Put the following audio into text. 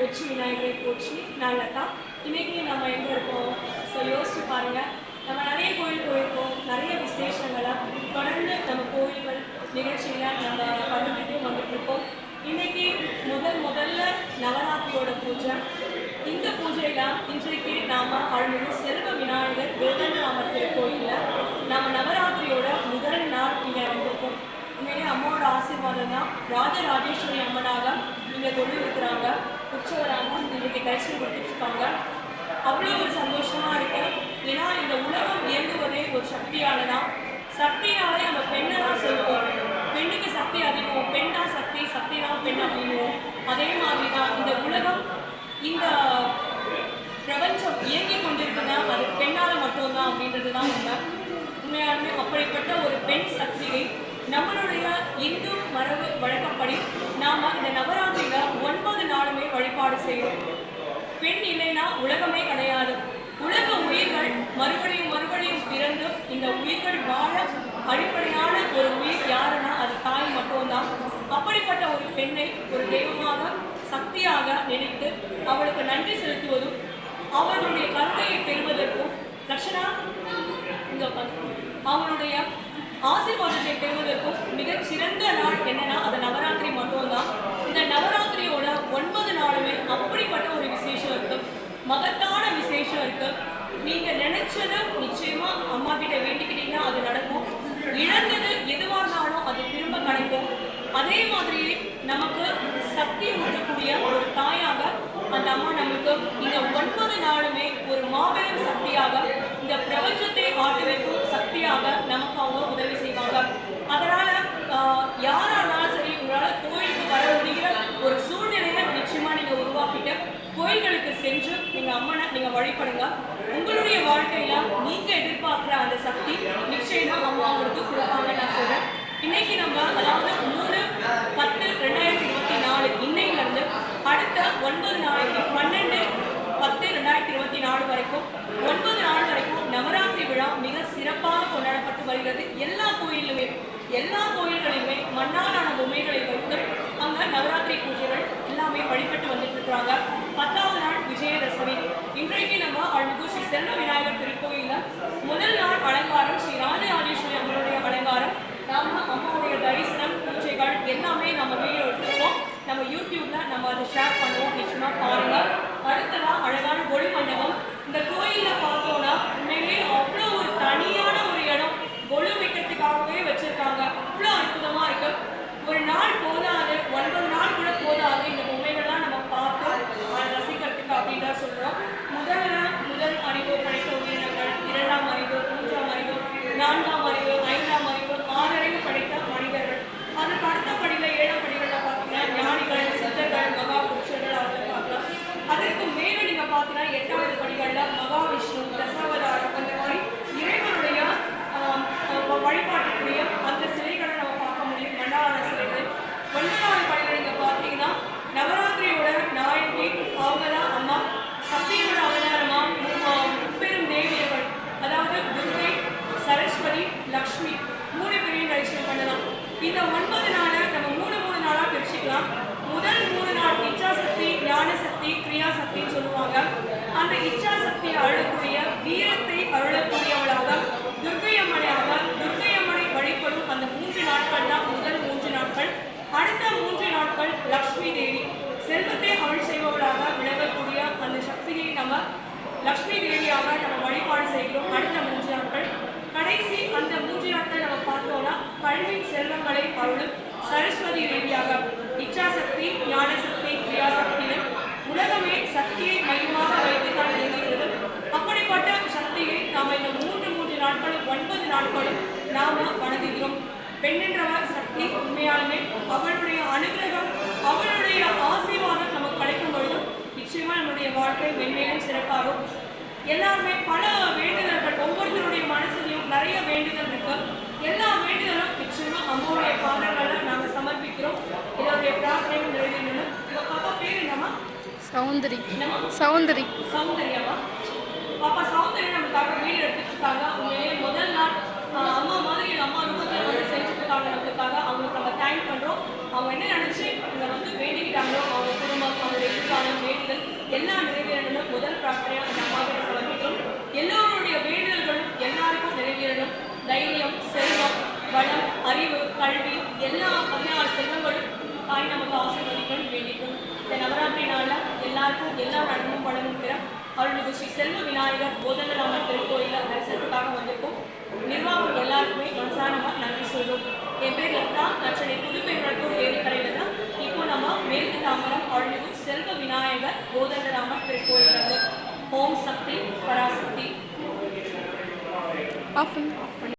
வெற்றி விநாயகரை போச்சு நாங்கள் தான் இன்றைக்கி நம்ம எங்கே இருக்கோம்? ஸோ யோசிச்சு பாருங்கள் நம்ம நிறைய கோயில் போயிருக்கோம். நிறைய விசேஷங்களை தொடர்ந்து நம்ம கோயில்கள் நிகழ்ச்சியில் நம்ம பண்ணிக்கிட்டே வந்துட்டுருக்கோம் இன்றைக்கி முதல் முதல்ல நவராத்திரியோட பூஜை. இந்த பூஜையில் இன்றைக்கு நாம் அருள்மிகு செல்வ விநாயகர் கோதண்டராமர் திருக்கோயிலில் நம்ம நவராத்திரியோட முதல் நாள் இங்கே வந்திருக்கோம். உண்மையிலே அம்மாவோட ஆசீர்வாதம் தான் ராஜராஜேஸ்வரி அம்மனாக இங்கே கொண்டு இருக்கிறாங்க தரிசனம் கொடுத்துட்டு அவ்வளோ ஒரு சந்தோஷமா இருக்குது ஏன்னா இந்த உலகம் இயங்குவதே ஒரு சக்தியானதான் சக்தினாலே நம்ம பெண்ணை தான் சொல்லுவோம். பெண்ணுக்கு சக்தி அதிகம் பெண் தான் சக்தி சக்தி தான் பெண் அப்படின்னுவோம். அதே மாதிரி தான் இந்த உலகம் இந்த பிரபஞ்சம் இயங்கிக் கொண்டிருக்குன்னா அது பெண்ணால் மட்டும்தான் அப்படின்றது தான் உண்மை. உண்மையாலுமே அப்படிப்பட்ட ஒரு பெண் சக்தியை நம்மளுடைய இந்து மரபு வழக்கப்படி நாம் இந்த நவராத்திரியில் ஒன்பது நாளுமே வழிபாடு செய்கிறோம் பெண் இல்லைன்னா உலகமே கிடையாது. உலக உயிர்கள் மறுபடியும் மறுபடியும் பிறந்து இந்த உயிர்கள் வாழ அடிப்படையான ஒரு உயிர் யாருன்னா அது தாய் மட்டும்தான். அப்படிப்பட்ட ஒரு பெண்ணை ஒரு தெய்வமாக சக்தியாக நினைத்து அவளுக்கு நன்றி செலுத்துவதும் அவளுடைய கருணையை பெறுவதற்கும் லட்சணா இந்த அவனுடைய ஆசீர்வாதத்தை பெறுவதற்கும் மிகச் சிறந்த நாள் என்னன்னா அது நவராத்திரி மட்டும்தான் இந்த நவராத்திரியோட ஒன்பது நாளுமே அப்படிப்பட்ட ஒரு விசேஷம் இருக்கு மகத்தான விசேஷம் இருக்கு நீங்க நினைச்சது நிச்சயமா அம்மா கிட்ட வேண்டிக்கிட்டீங்கன்னா அது நடக்கும். இழந்தது எதுவாக இருந்தாலும் அது திரும்ப கிடைக்கும். அதே மாதிரி நமக்கு சக்தி ஊட்டக்கூடிய ஒரு தாயாக அந்த அம்மா நமக்கு இந்த ஒன்பது நாளுமே ஒரு மாபெரும் சக்தியாக இந்த பிரபஞ்சத்தை ஆட்டு வைக்கும் சக்தியாக நமக்கு அவங்க உதவி செய்வாங்க. அதனால அம்மனை நீங்க வழிபடுங்க. உங்களுடைய வாழ்க்கையில நீங்க Cristiano லக்ஷ்மி தேவியாக நம்ம வழிபாடு செய்கிறோம். அடுத்த மூன்று நாட்கள் கடைசி அந்த மூன்று நாட்கள் நம்ம பார்த்தோம்னா கல்வி செல்வங்களை அருளும் சரஸ்வதி தேவியாக இச்சாசக்தி ஞானசக்தி கிரியாசக்தியும் உலகமே சக்தியை மையமாக வைத்து தான் அப்படிப்பட்ட சக்தியை நாம் இந்த மூன்று மூன்று நாட்களும் ஒன்பது நாட்களும் நாம வணங்குகிறோம். பெண்ணென்றவர் சக்தி உண்மையாலுமே அவளுடைய அனுகிரகம் அவளுடைய ஆசீர்வாதம் நமக்கு கிடைக்கும் பொழுது நிச்சயமா நம்மளுடைய வாழ்க்கை மென்மேலும் சிறப்பாகும். எல்லாருமே பல வேண்டுதல்கள் ஒவ்வொருத்தருடைய மனசுலையும் நிறைய வேண்டுதல் இருக்கு. எல்லா வேண்டுதலும் நிச்சயமா அம்மாவுடைய பாதங்களை நாங்க சமர்ப்பிக்கிறோம். இதோடைய பிரார்த்தனையும் நிறைவேறணும். உங்க பாப்பா பேர் என்னம்மா? சௌந்தரி. சௌந்தரி. சௌந்தர்யாவா பாப்பா சௌந்தர்யா நமக்காக வீடு எடுத்துட்டு இருக்காங்க உண்மையிலேயே முதல் நாள் அம்மா மாதிரி அம்மா ரூபத்தில் வந்து செஞ்சுட்டு இருக்காங்க நம்மளுக்காக அவங்களுக்கு நம்ம தேங்க் பண்றோம். அவங்க என்ன நினைச்சு இங்க வந்து வேண்டிக்கிட்டாங்களோ அவங்க குடும்பம் அவங்க எதிர்காலம் வந்து ஸ்ரீ செல்வ விநாயகர் போதனராமர் திருக்கோயிலில் தரிசனத்துக்காக வந்திருக்கும் நிர்வாகம் எல்லாருக்குமே மனசானமாக நன்றி சொல்லும். என் பேர் லதா. நான் சென்னை புதுப்பெருமத்தூர் ஏரிக்கரையில் தான் இப்போ நம்ம மேற்கு தாமரம் அருள்மிகு செல்வ விநாயகர் போதனராமர் திருக்கோயில் ஓம் சக்தி பராசக்தி. ஆஃப்